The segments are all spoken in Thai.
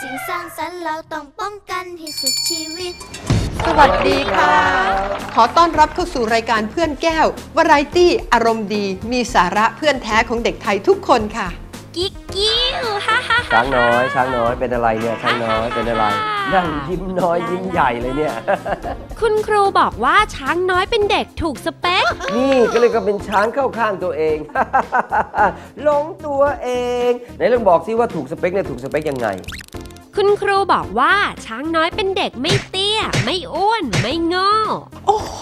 สิ่งสร้างสรรค์เราต้องป้องกันให้สุดชีวิต สวัสดีค่ะ ขอต้อนรับเข้าสู่รายการเพื่อนแก้ว วาไรตี้อารมณ์ดี มีสาระเพื่อนแท้ของเด็กไทยทุกคนค่ะ กิ๊กกิ้วฮ่าฮ่าช้างน้อยช้างน้อยเป็นอะไรเนี่ยช้างน้อยเป็นอะไร นั่งยิ้มน้อยยิ้มใหญ่เลยเนี่ย คุณครูบอกว่าช้างน้อยเป็นเด็กถูกสเปค นี่ก็เลยก็เป็นช้างเข้าข้างตัวเอง หลงตัวเองไหนลองบอกซิว่าถูกสเปคเนี่ยถูกสเปคยังไง คุณครูบอกว่าช้างน้อยเป็นเด็กไม่เตี้ย ไม่อ้วน ไม่โง่โอ้โห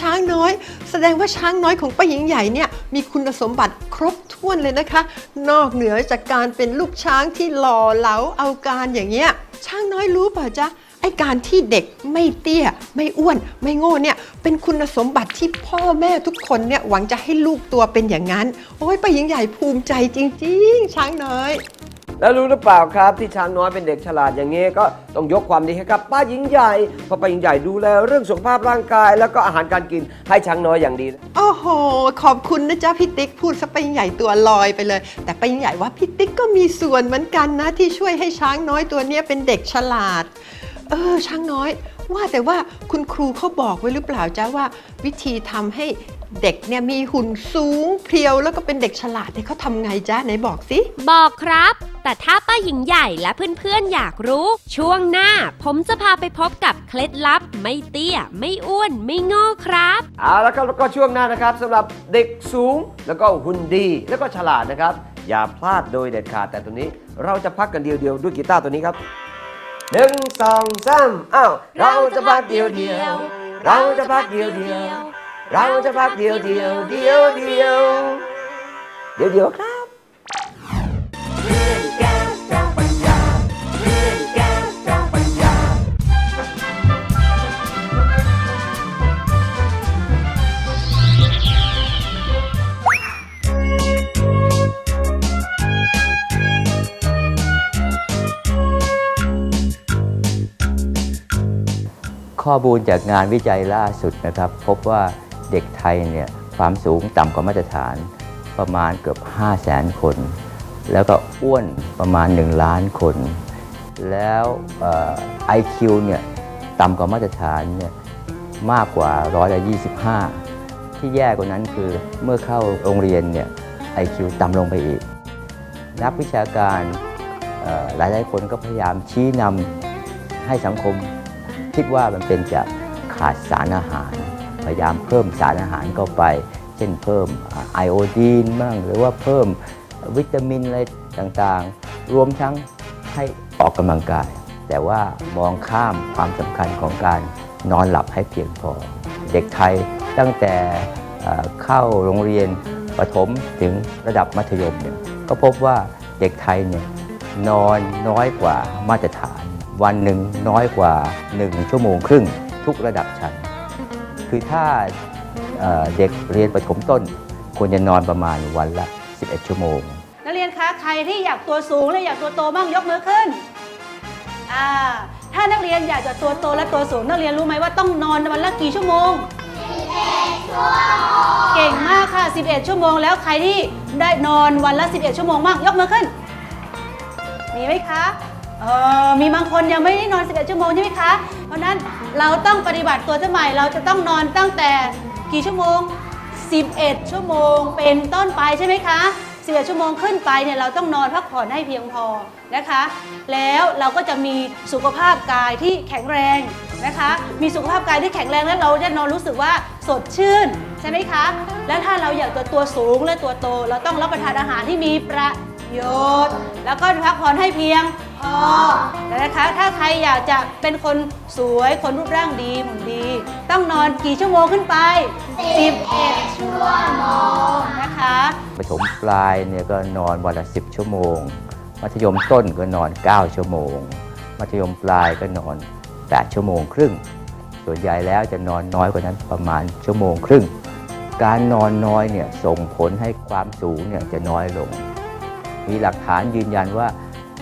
ช้างน้อย แสดงว่าช้างน้อยของป้าหญิงใหญ่เนี่ยมีคุณสมบัติครบถ้วนเลยนะคะ นอกเหนือจากการเป็นลูกช้างที่หล่อเหลาเอาการอย่างเงี้ย ช้างน้อยรู้ป่ะจ๊ะไอการที่เด็กไม่เตี้ย ไม่อ้วน ไม่โง่เนี่ยเป็นคุณสมบัติที่พ่อแม่ทุกคนเนี่ยหวังจะให้ลูกตัวเป็นอย่างนั้น โอ้ยป้าหญิงใหญ่ภูมิใจจริง ๆ ช้างน้อย แล้วรู้หรือเปล่าครับที่ช้างน้อยเป็นเด็กฉลาดอย่างนี้ก็ต้องยกความดีให้กับป้าหญิงใหญ่เพราะป้าหญิงใหญ่ดูแลเรื่องสุขภาพร่างกาย แล้วก็อาหารการกินให้ช้างน้อยอย่างดี โอ้โห ขอบคุณนะจ๊ะพี่ติ๊กพูดซะไปใหญ่ตัวลอยไปเลย แต่ไปใหญ่ว่าพี่ติ๊กก็มีส่วนเหมือนกันนะ ที่ช่วยให้ช้างน้อยตัวเนี้ยเป็นเด็กฉลาด เออ ช้างน้อย ว่าแต่ว่าคุณครูเขาบอกไว้หรือเปล่าจ๊ะว่า วิธีทำให้เด็กเนี่ยมีหุ่นสูงเพรียวแล้วก็เป็นเด็กฉลาดเนี่ยเขาทำไงจ๊ะไหนบอกสิ บอกครับ แต่ถ้าป้าหญิงใหญ่และเพื่อนๆอยากรู้ ช่วงหน้า ผมจะพาไปพบกับเคล็ดลับ ไม่เตี้ย ไม่อ้วน ไม่โง่ครับ เอาแล้วครับแล้วก็ช่วงหน้านะครับสำหรับเด็กสูงแล้วก็หุ่นดีแล้วก็ฉลาดนะครับ อย่าพลาดโดยเด็ดขาดแต่ตัวนี้ เราจะพักกันเดียวๆด้วยกีตาร์ตัวนี้ครับหนึ่งสองสามอ้าวเราจะพักเดียวเดียวเราจะพักเดียวเดียวเราจะพักเดียวเดียวเดียวเดียวเดียวเดียวครับ ข้อมูลจากงานวิจัยล่าสุดนะครับ พบว่าเด็กไทยเนี่ยความสูงต่ำกว่ามาตรฐานประมาณเกือบ5 0 0แสนคน แล้วก็อ้วนประมาณ 1 ล้านคน แล้วไอคิวเนี่ยต่ำกว่ามาตรฐานเนี่ยมากกว่าร้อยละ25 ที่แย่กว่านั้นคือเมื่อเข้าโรงเรียนเนี่ยไอคิวต่ำลงไปอีก นักวิชาการเอ่อหลายคนก็พยายามชี้นำให้สังคม คิดว่ามันเป็นจากขาดสารอาหาร พยายามเพิ่มสารอาหารเข้าไป เช่นเพิ่มไอโอดีนบ้างหรือว่าเพิ่มวิตามินอะไรต่างๆ รวมทั้งให้ออกกำลังกาย แต่ว่ามองข้ามความสำคัญของการนอนหลับให้เพียงพอ เด็กไทยตั้งแต่เอ่อเข้าโรงเรียนประถมถึงระดับมัธยมเนี่ยก็พบว่าเด็กไทยเนี่ยนอนน้อยกว่ามาตรฐาน วันหนึ่งน้อยกว่า 1 ชั่วโมงครึ่งทุกระดับชั้น คือถ้าเอ่อเด็กเรียนประถมต้น ควรจะนอนประมาณวันละ 11 ชั่วโมง นักเรียนคะใครที่อยากตัวสูงและอยากตัวโตบ้างยกมือขึ้นอ่าถ้านักเรียนอยากจะตัวโตและตัวสูงนักเรียนรู้ไหมว่าต้องนอนวันละกี่ชั่วโมง11ชั่วโมง เก่งมากค่ะ 11 ชั่วโมง แล้วใครที่ได้นอนวันละ 11 ชั่วโมงบ้างยกมือขึ้น มีไหมคะ เออมีบางคนยังไม่ได้นอน 11 ชั่วโมงใช่ไหมคะ เพราะฉะนั้นเราต้องปฏิบัติตัวสมัยเราจะต้องนอนตั้งแต่กี่ชั่วโมง 11 ชั่วโมงเป็นต้นไปใช่ไหมคะ 11 ชั่วโมงขึ้นไปเนี่ยเราต้องนอนพักผ่อนให้เพียงพอนะคะ แล้วเราก็จะมีสุขภาพกายที่แข็งแรงนะคะ มีสุขภาพกายที่แข็งแรงแล้วเราจะนอนรู้สึกว่าสดชื่นใช่ไหมคะ แล้วถ้าเราอยากตัวตัวสูงและตัวโต เราต้องรับประทานอาหารที่มีประโยชน์ แล้วก็พักผ่อนให้เพียง พอนะคะ ถ้าใครอยากจะเป็นคนสวยคนรูปร่างดีหุ่นดี ต้องนอนกี่ชั่วโมงขึ้นไป 11 ชั่วโมงนะคะประถมปลายเนี่ยก็นอนวันละ 10 ชั่วโมง มัธยมต้นก็นอน 9 ชั่วโมง มัธยมปลายก็นอน 8 ชั่วโมงครึ่ง ส่วนใหญ่แล้วจะนอนน้อยกว่านั้นประมาณชั่วโมงครึ่ง การนอนน้อยเนี่ยส่งผลให้ความสูงเนี่ยจะน้อยลง มีหลักฐานยืนยันว่า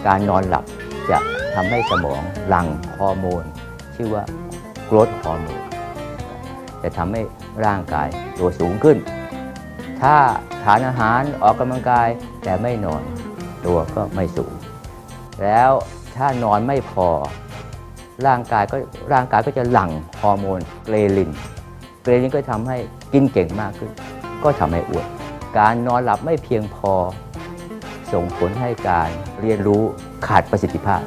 การนอนหลับจะทำให้สมองหลั่งฮอร์โมน ชื่อว่า growth hormone จะทำให้ร่างกายตัวสูงขึ้น ถ้าทานอาหารออกกำลังกายแต่ไม่นอนตัวก็ไม่สูง แล้วถ้านอนไม่พอ ร่างกายก็ร่างกายก็จะหลั่งฮอร์โมนเกรลิน เกรลินก็ทำให้กินเก่งมากขึ้น ก็ทำให้อ้วนการนอนหลับไม่เพียงพอ ส่งผลให้การเรียนรู้ขาดประสิทธิภาพ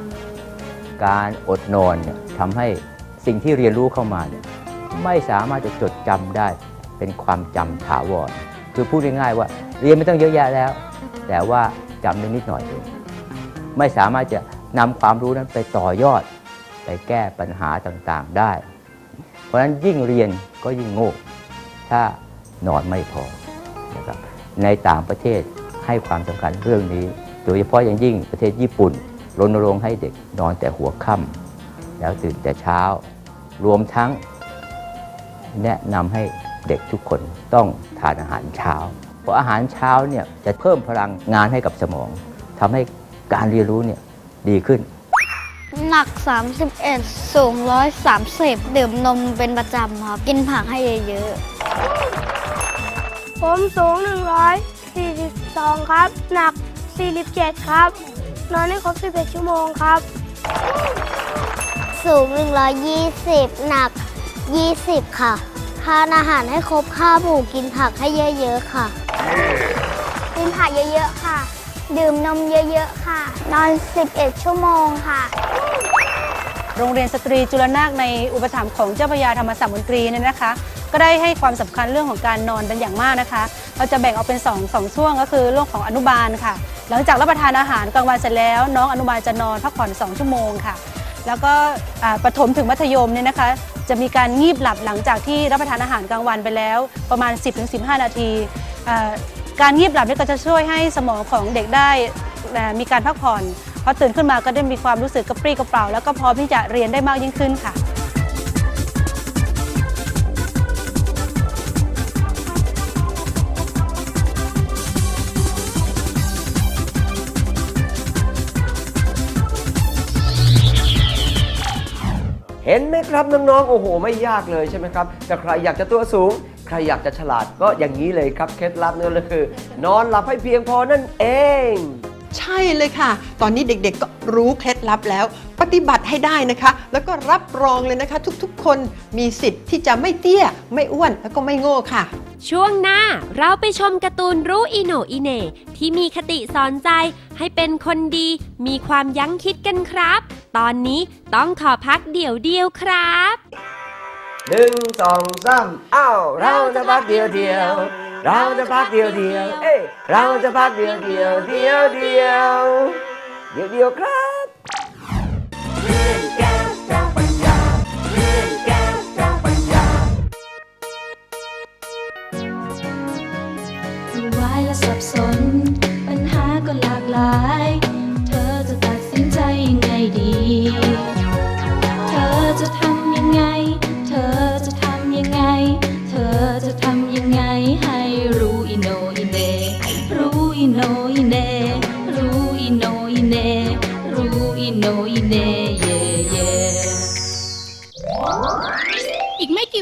การอดนอนเนี่ยทำให้สิ่งที่เรียนรู้เข้ามาเนี่ยไม่สามารถจะจดจำได้เป็นความจำถาวร คือพูดง่ายๆว่าเรียนไม่ต้องเยอะแยะแล้ว แต่ว่าจำได้นิดหน่อยเองไม่สามารถจะนำความรู้นั้นไปต่อยอด ไปแก้ปัญหาต่างๆได้ เพราะฉะนั้นยิ่งเรียนก็ยิ่งโง่ถ้านอนไม่พอนะครับในต่างประเทศ ให้ความสำคัญเรื่องนี้ โดยเฉพาะอย่างยิ่งประเทศญี่ปุ่นรณรงค์ให้เด็กนอนแต่หัวค่ำแล้วตื่นแต่เช้า รวมทั้ง แนะนำให้เด็กทุกคนต้องทานอาหารเช้า เพราะอาหารเช้าเนี่ยจะเพิ่มพลังงานให้กับสมองทำให้การเรียนรู้เนี่ยดีขึ้น หนัก 31 สูง 130 ดื่มนมเป็นประจำครับ กินผักให้เยอะผมสูง 142 ครับ หนัก 47 ครับ นอนให้ครบ 11 ชั่วโมงครับๆสูง 120 หนัก 20 ค่ะ ทานอาหารให้ครบข้าวหมู่กินผักให้เยอะๆค่ะ กินผักเยอะๆค่ะ ดื่มนมเยอะๆค่ะ นอน 11 ชั่วโมงค่ะ โรงเรียนสตรีจุลนาคในอุปถัมภ์ของเจ้าพระยาธรรมศาสตร์มนตรีเนี่ยนะคะ ก็ได้ให้ความสำคัญเรื่องของการนอนเป็นอย่างมากนะคะ เราจะแบ่งออกเป็น2องสองช่วงก็คือเรื่องของอนุบาลค่ะ หลังจากรับประทานอาหารกลางวันเสร็จแล้ว น้องอนุบาลจะนอนพักผ่อน 2 ชั่วโมงค่ะ แล้วก็ประถมถึงมัธยมเนี่ยนะคะ จะมีการงีบหลับหลังจากที่รับประทานอาหารกลางวันไปแล้ว ประมาณ 10-15 นาทีการงีบหลับนี่ก็จะช่วยให้สมองของเด็กได้มีการพักผ่อนพอตื่นขึ้นมาก็ได้มีความรู้สึกกระปรี้กระเปร่าแล้วก็พร้อมที่จะเรียนได้มากยิ่งขึ้นค่ะ เห็นไหมครับน้องๆ โอ้โห ไม่ยากเลยใช่ไหมครับ แต่ใครอยากจะตัวสูง ใครอยากจะฉลาดก็อย่างนี้เลยครับ เคล็ดลับนั่นก็คือ นอนหลับให้เพียงพอนั่นเอง ใช่เลยค่ะ ตอนนี้เด็กๆก็รู้เคล็ดลับแล้ว ปฏิบัติให้ได้นะคะ แล้วก็รับรองเลยนะคะ ทุกๆ คนมีสิทธิ์ที่จะไม่เตี้ย ไม่อ้วนแล้วก็ไม่โง่ค่ะ ช่วงหน้าเราไปชมการ์ตูนรู้อีโหนอีเหน่ที่มีคติสอนใจให้เป็นคนดี มีความยั้งคิดกันครับ ตอนนี้ต้องขอพักเดี๋ยวเดียวครับหนึ่งสองสามอ้าวเราจะพักเดียวเดียว เราจะพักเดียวเดียว เอ้ยเราจะพักเดียวเดียวเดียวเดียวเดียวเดียวครับเรื่องแก้วเจ้าปัญญาเรื่องแก้วเจ้าปัญญาวุ่นวายและสับสน ปัญหาก็หลากหลาย เธอจะตัดสินใจยังไงดี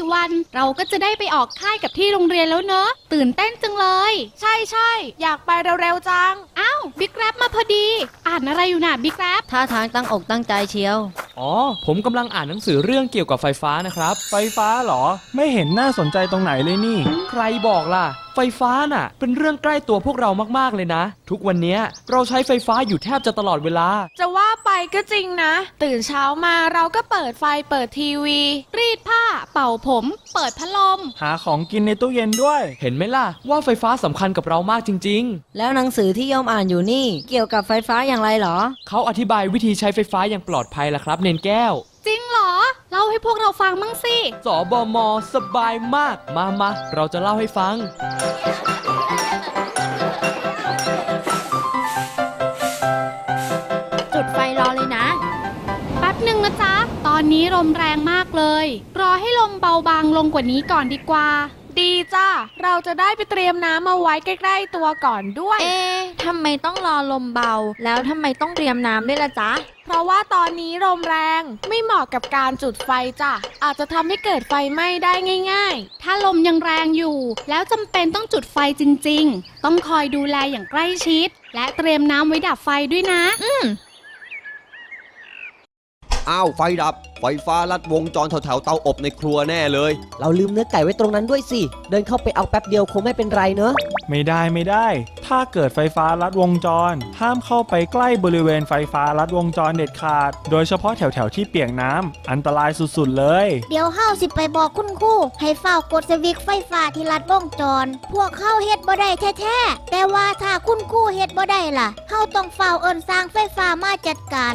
กไม่กี่วันเราก็จะได้ไปออกค่ายกับที่โรงเรียนแล้วเนอะตื่นเต้นจังเลย ใช่ใช่อยากไปเร็วๆจัง อ้าวบิ๊กแรปมาพอดี อ่านอะไรอยู่น่ะบิ๊กแรปท่าทางตั้งอกตั้งใจเชียว อ๋อ ผมกำลังอ่านหนังสือเรื่องเกี่ยวกับไฟฟ้านะครับ ไฟฟ้าเหรอ ไม่เห็นน่าสนใจตรงไหนเลยนี่ ใครบอกล่ะ ไฟฟ้าน่ะ เป็นเรื่องใกล้ตัวพวกเรามากๆเลยนะ ทุกวันเนี้ยเราใช้ไฟฟ้าอยู่แทบจะตลอดเวลา จะว่าไปก็จริงนะ ตื่นเช้ามาเราก็เปิดไฟเปิดทีวี รีดผ้า เป่าผม เปิดพัดลม หาของกินในตู้เย็นด้วย เห็นไหมล่ะ ว่าไฟฟ้าสำคัญกับเรามากจริง แล้วหนังสือที่โยมอ่านอยู่นี่ เกี่ยวกับไฟฟ้าอย่างไรเหรอ ๆ เขาอธิบายวิธีใช้ไฟฟ้าอย่างปลอดภัยล่ะครับ เนนแก้ว จริงเหรอ เล่าให้พวกเราฟังมั่งสิ สบมสบายมาก มามาเราจะเล่าให้ฟัง จุดไฟรอเลยนะ แป๊บหนึ่งนะจ๊ะ ตอนนี้ลมแรงมากเลย รอให้ลมเบาบางลงกว่านี้ก่อนดีกว่า ดีจ้าเราจะได้ไปเตรียมน้ำมาไว้ใกล้ ๆ ตัวก่อนด้วย เอ๊ะทำไมต้องรอลมเบา แล้วทำไมต้องเตรียมน้ำด้วยล่ะจ๊ะ เพราะว่าตอนนี้ลมแรงไม่เหมาะกับการจุดไฟจ้ะอาจจะทำให้เกิดไฟไหม้ได้ง่ายๆถ้าลมยังแรงอยู่ แล้วจำเป็นต้องจุดไฟจริง ๆ ต้องคอยดูแลอย่างใกล้ชิด และเตรียมน้ำไว้ดับไฟด้วยนะอืม อ้าว ไฟดับ ไฟฟ้าลัดวงจรแถวๆเตาอบในครัวแน่เลย เราลืมเนื้อไก่ไว้ตรงนั้นด้วยสิ เดินเข้าไปเอาแป๊บเดียวคงไม่เป็นไรเนอะ ไม่ได้ไม่ได้ ถ้าเกิดไฟฟ้าลัดวงจร ห้ามเข้าไปใกล้บริเวณไฟฟ้าลัดวงจรเด็ดขาด โดยเฉพาะแถวๆที่เปียกน้ำอันตรายสุดๆเลย เดี๋ยวเฮาสิไปบอกคุณครูให้เฝ้ากดสวิตช์ไฟฟ้าที่ลัดวงจร พวกเฮาเฮ็ดบ่ได้แท้ๆ แต่ว่าถ้าคุณครูเฮ็ดบ่ได้ล่ะเฮาต้องเฝ้าเอิ้นสร้างไฟฟ้ามาจัดการ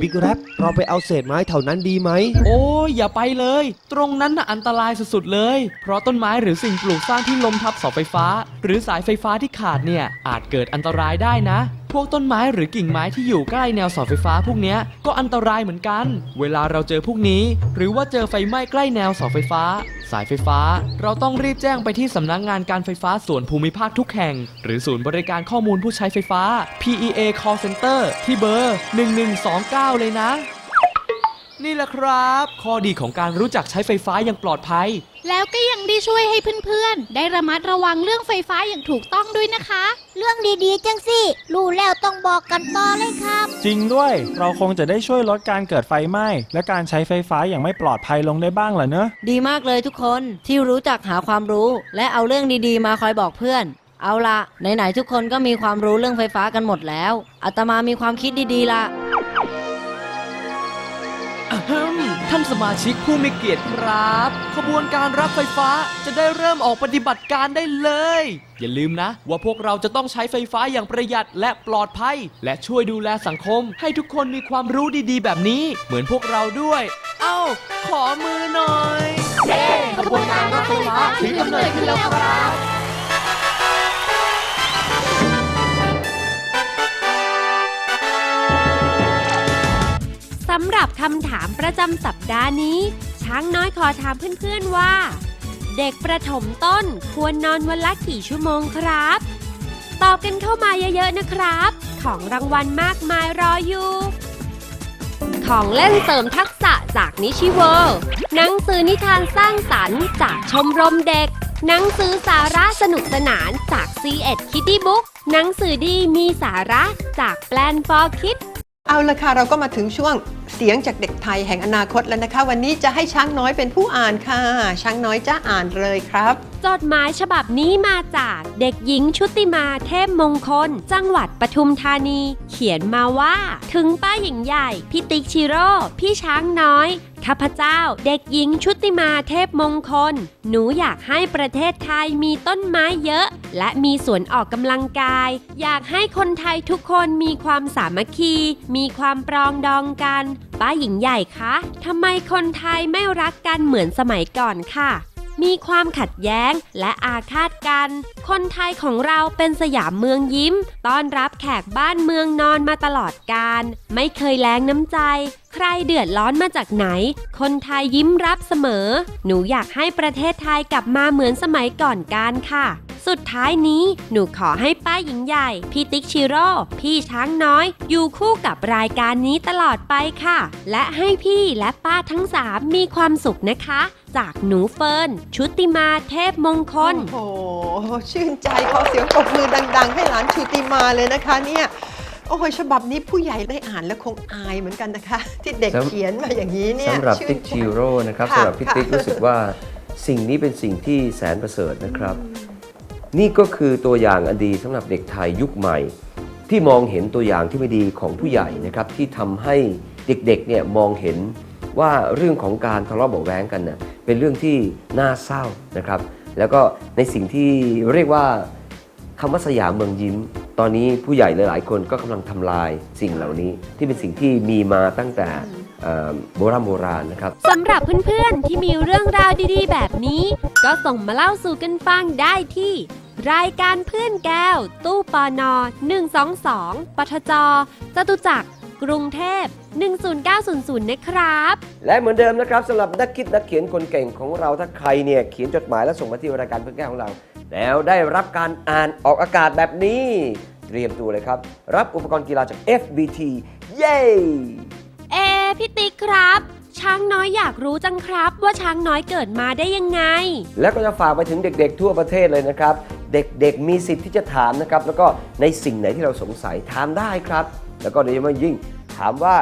บิ๊กแรปเราไปเอาเศษไม้แถวนั้นดีไหม โอ้ยอย่าไปเลย ตรงนั้นน่ะอันตรายสุดๆเลย เพราะต้นไม้หรือสิ่งปลูกสร้างที่ล้มทับเสาไฟฟ้า หรือสายไฟฟ้าที่ขาดเนี่ยอาจเกิดอันตรายได้นะ พวกต้นไม้หรือกิ่งไม้ที่อยู่ใกล้แนวเสาไฟฟ้าพวกนี้ก็อันตรายเหมือนกัน เวลาเราเจอพวกนี้ หรือว่าเจอไฟไหม้ใกล้แนวเสาไฟฟ้า สายไฟฟ้า เราต้องรีบแจ้งไปที่สำนักงานการไฟฟ้าส่วนภูมิภาคทุกแห่ง หรือศูนย์บริการข้อมูลผู้ใช้ไฟฟ้า PEA Call Center ที่เบอร์ 1129 เลยนะ นี่แหละครับ ข้อดีของการรู้จักใช้ไฟฟ้าอย่างปลอดภัย แล้วก็ยังได้ช่วยให้เพื่อนๆ ได้ระมัดระวังเรื่องไฟฟ้าอย่างถูกต้องด้วยนะคะ เรื่องดีๆ จังสิ รู้แล้วต้องบอกกันต่อเลยครับ จริงด้วยเราคงจะได้ช่วยลดการเกิดไฟไหม้และการใช้ไฟฟ้าอย่างไม่ปลอดภัยลงได้บ้างล่ะเนอะดีมากเลยทุกคนที่รู้จักหาความรู้ และเอาเรื่องดีๆ มาคอยบอกเพื่อน เอาละไหนๆทุกคนก็มีความรู้เรื่องไฟฟ้ากันหมดแล้วอาตมามีความคิดดีๆละอะฮึม ท่านสมาชิกผู้มีเกียรติครับ ขบวนการรับไฟฟ้าจะได้เริ่มออกปฏิบัติการได้เลย อย่าลืมนะ ว่าพวกเราจะต้องใช้ไฟฟ้าอย่างประหยัดและปลอดภัย และช่วยดูแลสังคม ให้ทุกคนมีความรู้ดีๆ แบบนี้ เหมือนพวกเราด้วย เอ้า ขอมือหน่อย เย้ขบวนการรับไฟฟ้าถึงกำเนิดขึ้นแล้วครับำหรับคำถามประจำสัปดาห์นี้ ช้างน้อยขอถามเพื่อนๆว่า เด็กประถมต้นควรนอนวันละกี่ชั่วโมงครับ ตอบกันเข้ามาเยอะๆนะครับ ของรางวัลมากมายรออยู่ ของเล่นเสริมทักษะจากนิชิเวิลด์หนังสือนิทานสร้างสรรค์จากชมรมเด็ก หนังสือสาระสนุกสนานจาก c ีเอ็ดคิตตี้บุ๊กหนังสือดีมีสาระจากแปลน for Kids เอาละค่ะเราก็มาถึงช่วงเสียงจากเด็กไทยแห่งอนาคตแล้วนะคะ วันนี้จะให้ช้างน้อยเป็นผู้อ่านค่ะ ช้างน้อยจะอ่านเลยครับ จดหมายฉบับนี้มาจากเด็กหญิงชุติมาเทพมงคล จังหวัดปทุมธานี เขียนมาว่า ถึงป้าหญิงใหญ่พี่ติ๊กชิโร่ พี่ช้างน้อยข้าพเจ้าเด็กหญิงชุติมาเทพมงคล หนูอยากให้ประเทศไทยมีต้นไม้เยอะ และมีสวนออกกำลังกาย อยากให้คนไทยทุกคนมีความสามัคคี มีความปรองดองกัน ป้าหญิงใหญ่คะทำไมคนไทยไม่รักกันเหมือนสมัยก่อนค่ะ มีความขัดแย้งและอาฆาตกัน คนไทยของเราเป็นสยามเมืองยิ้ม ต้อนรับแขกบ้านเมืองนอนมาตลอดการ ไม่เคยแล้งน้ำใจ ใครเดือดร้อนมาจากไหน คนไทยยิ้มรับเสมอ หนูอยากให้ประเทศไทยกลับมาเหมือนสมัยก่อนการค่ะ สุดท้ายนี้หนูขอให้ป้าหญิงใหญ่ พี่ติ๊กชิโร่ พี่ช้างน้อย อยู่คู่กับรายการนี้ตลอดไปค่ะ และให้พี่และป้าทั้งสามมีความสุขนะคะ จากหนูเฟิร์น ชุติมาเทพมงคล โอ้โห ชื่นใจขอเสียงปรบมือดัง ๆ ให้หลานชูติมาเลยนะคะเนี่ย โอ้ยฉบับนี้ผู้ใหญ่ได้อ่านแล้วคงอายเหมือนกันนะคะ ที่เด็กสำ เขียนมาอย่างนี้เนี่ยสำหรับชื่นติ๊กใจ ชิโร่นะครับค่ะสำหรับพี่ค่ะ ติ๊กรู้สึกว่าสิ่งนี้เป็นสิ่งที่แสนประเสริฐนะครับ นี่ก็คือตัวอย่างอันดีสำหรับเด็กไทยยุคใหม่ ที่มองเห็นตัวอย่างที่ไม่ดีของผู้ใหญ่นะครับที่ทำให้เด็กๆเนี่ยมองเห็นว่าเรื่องของการทะเลาะเบาะแว้งกันน่ะเป็นเรื่องที่น่าเศร้านะครับ แล้วก็ในสิ่งที่เรียกว่าคำว่าสยามเมืองยิ้ม ตอนนี้ผู้ใหญ่หลายๆ คนก็กำลังทำลายสิ่งเหล่านี้ ที่เป็นสิ่งที่มีมาตั้งแต่โบราณโบราณนะครับสำหรับเพื่อนๆที่มีเรื่องราวดีๆ แบบนี้ ก็ส่งมาเล่าสู่กันฟังได้ที่ รายการเพื่อนแก้ว ตู้ปอนอ122 ปทจ จตุจักร กรุงเทพ 10900 นะครับ และเหมือนเดิมนะครับสำหรับนักคิดนักเขียนคนเก่งของเราถ้าใครเนี่ยเขียนจดหมายแล้วส่งมาที่รายการเพื่อนแก้วของเรา แล้วได้รับการอ่านออกอากาศแบบนี้ เตรียมตัวเลยครับ รับอุปกรณ์กีฬาจาก FBT เย้ เอะพี่ติ๊กครับ ช้างน้อยอยากรู้จังครับ ว่าช้างน้อยเกิดมาได้ยังไง แล้วก็จะฝากไปถึงเด็กๆ ทั่วประเทศเลยนะครับ เด็กๆมีสิทธิ์ที่จะถามนะครับ แล้วก็ในสิ่งไหนที่เราสงสัยถามได้ครับ แล้วก็โดยเฉพาะยิ่งถามว่า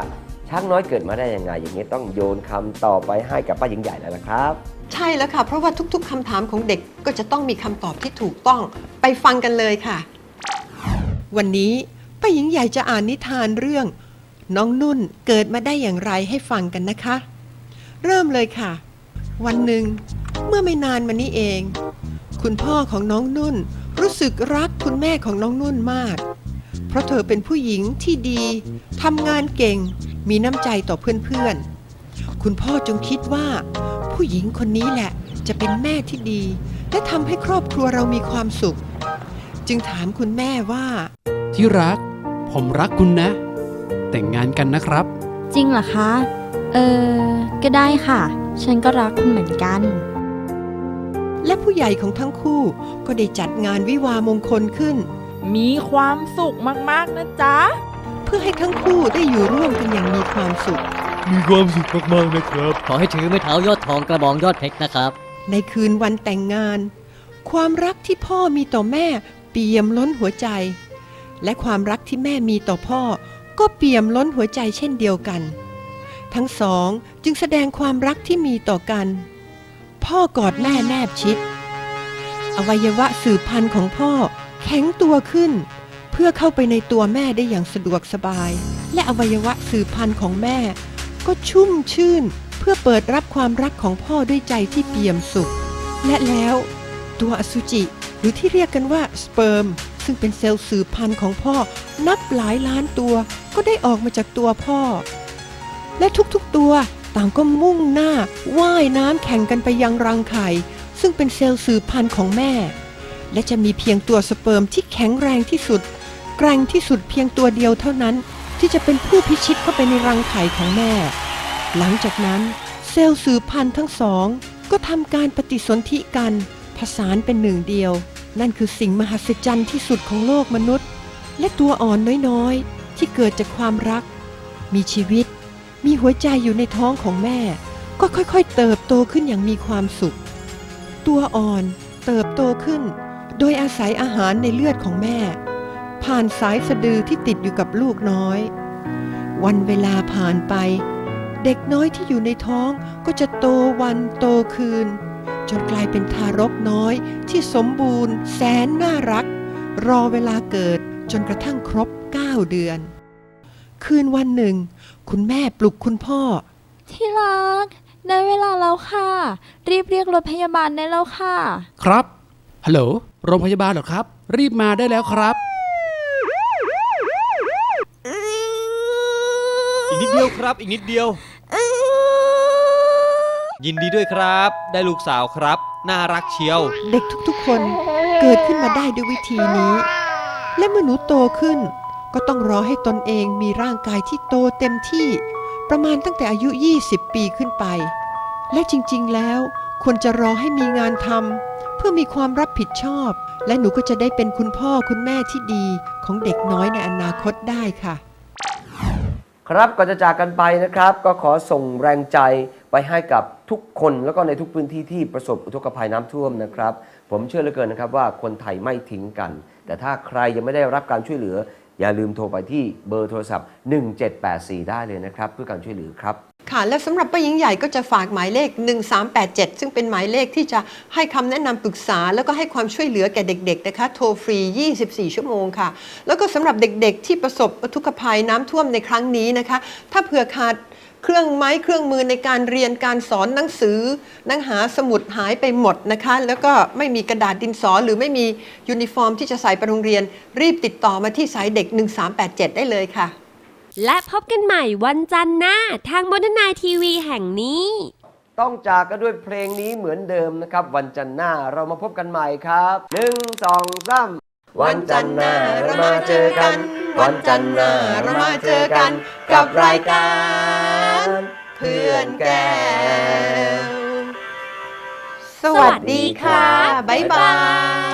ช้างน้อยเกิดมาได้ยังไง อย่างนี้ต้องโยนคำต่อไปให้กับป้าหญิงใหญ่แล้วนะครับ ใช่แล้วค่ะ เพราะว่าทุกๆคำถามของเด็กก็จะต้องมีคำตอบที่ถูกต้องไปฟังกันเลยค่ะ วันนี้ป้าหญิงใหญ่จะอ่านนิทานเรื่อง น้องนุ่นเกิดมาได้อย่างไรให้ฟังกันนะคะ เริ่มเลยค่ะ วันหนึ่ง เมื่อไม่นานมานี้เอง คุณพ่อของน้องนุ่นรู้สึกรักคุณแม่ของน้องนุ่นมาก เพราะเธอเป็นผู้หญิงที่ดีทำงานเก่ง มีน้ำใจต่อเพื่อนๆ คุณพ่อจงคิดว่า ผู้หญิงคนนี้แหละจะเป็นแม่ที่ดี และทำให้ครอบครัวเรามีความสุข จึงถามคุณแม่ว่า ที่รัก ผมรักคุณนะ แต่งงานกันนะครับ จริงเหรอคะ เออ ก็ได้ค่ะ ฉันก็รักคุณเหมือนกัน และผู้ใหญ่ของทั้งคู่ก็ได้จัดงานวิวาห์มงคลขึ้น มีความสุขมากๆนะจ๊ะ เพื่อให้ทั้งคู่ได้อยู่ร่วมกันอย่างมีความสุข มีความสุขมากๆนะครับ ขอให้ถือไม่เท้ายอดทองกระบองยอดเพชรนะครับ ในคืนวันแต่งงาน ความรักที่พ่อมีต่อแม่เปี่ยมล้นหัวใจ และความรักที่แม่มีต่อพ่อ ก็เปี่ยมล้นหัวใจเช่นเดียวกัน ทั้งสองจึงแสดงความรักที่มีต่อกัน พ่อกอดแม่แนบชิด อวัยวะสืบพันธุ์ของพ่อแข็งตัวขึ้น เพื่อเข้าไปในตัวแม่ได้อย่างสะดวกสบาย และอวัยวะสืบพันธุ์ของแม่ ก็ชุ่มชื่นเพื่อเปิดรับความรักของพ่อด้วยใจที่เปี่ยมสุข และแล้ว ตัวอสุจิหรือที่เรียกกันว่าสเปิร์ม ซึ่งเป็นเซลล์สืบพันธุ์ของพ่อนับหลายล้านตัวก็ได้ออกมาจากตัวพ่อ และทุกๆตัวต่างก็มุ่งหน้าว่ายน้ำแข่งกันไปยังรังไข่ ซึ่งเป็นเซลล์สืบพันธุ์ของแม่ และจะมีเพียงตัวสเปิร์มที่แข็งแรงที่สุด แกร่งที่สุดเพียงตัวเดียวเท่านั้น ที่จะเป็นผู้พิชิตเข้าไปในรังไข่ของแม่ หลังจากนั้น เซลล์สืบพันธุ์ทั้งสอง ก็ทำการปฏิสนธิกันผสานเป็นหนึ่งเดียว นั่นคือสิ่งมหัศจรรย์ที่สุดของโลกมนุษย์ และตัวอ่อนน้อยๆ ที่เกิดจากความรัก มีชีวิต มีหัวใจอยู่ในท้องของแม่ ก็ค่อยๆ เติบโตขึ้นอย่างมีความสุข ตัวอ่อนเติบโตขึ้น โดยอาศัยอาหารในเลือดของแม่ ผ่านสายสะดือที่ติดอยู่กับลูกน้อย วันเวลาผ่านไป เด็กน้อยที่อยู่ในท้องก็จะโตวันโตคืน จนกลายเป็นทารกน้อยที่สมบูรณ์แสนน่ารัก รอเวลาเกิดจนกระทั่งครบ 9 เดือน คืนวันหนึ่ง คุณแม่ปลุกคุณพ่อ ที่รัก ได้เวลาแล้วค่ะ รีบเรียกรถพยาบาลได้แล้วค่ะ ครับ ฮัลโหล โรงพยาบาลเหรอครับ รีบมาได้แล้วครับ อีกนิดเดียวครับ อีกนิดเดียว ยินดีด้วยครับ ได้ลูกสาวครับ น่ารักเชียว เด็กทุกๆ คนเกิดขึ้นมาได้ด้วยวิธีนี้ และเมื่อหนูโตขึ้น ก็ต้องรอให้ตนเองมีร่างกายที่โตเต็มที่ ประมาณตั้งแต่อายุ 20 ปีขึ้นไป และจริงๆแล้ว ควรจะรอให้มีงานทำเพื่อมีความรับผิดชอบ และหนูก็จะได้เป็นคุณพ่อคุณแม่ที่ดีของเด็กน้อยในอนาคตได้ค่ะ ครับก่อนจะจากกันไปนะครับ ก็ขอส่งแรงใจไปให้กับ ทุกคนแล้วก็ในทุกพื้นที่ที่ประสบอุทกภัยน้ำท่วมนะครับ ผมเชื่อเหลือเกินนะครับว่าคนไทยไม่ทิ้งกัน แต่ถ้าใครยังไม่ได้รับการช่วยเหลือ อย่าลืมโทรไปที่เบอร์โทรศัพท์ 1784 ได้เลยนะครับ เพื่อการช่วยเหลือครับค่ะและสำหรับป้าหญิงใหญ่ก็จะฝากหมายเลข 1387 ซึ่งเป็นหมายเลขที่จะให้คำแนะนำปรึกษา แล้วก็ให้ความช่วยเหลือแก่เด็ก ๆ นะคะ โทรฟรี 24 ชั่วโมงค่ะ แล้วก็สำหรับเด็กๆ ที่ประสบอุทกภัยน้ำท่วมในครั้งนี้นะคะ ถ้าเผื่อขาด เครื่องไม้เครื่องมือในการเรียนการสอนหนังสือ หนังหาสมุดหายไปหมดนะคะ แล้วก็ไม่มีกระดาษดินสอหรือไม่มียูนิฟอร์มที่จะใส่ไปโรงเรียน รีบติดต่อมาที่สายเด็ก 1387 ได้เลยค่ะ และพบกันใหม่วันจันทร์หน้าทางบนนายทีวีแห่งนี้ ต้องจากกันด้วยเพลงนี้เหมือนเดิมนะครับ วันจันทร์หน้าเรามาพบกันใหม่ครับหนึ่งสองสาม วันจันทร์หน้าเรามาเจอกัน วันจันทร์หน้าเรามาเจอกันกับรายการ เพื่อนแก้ว สวัสดีค่ะ บ๊ายบาย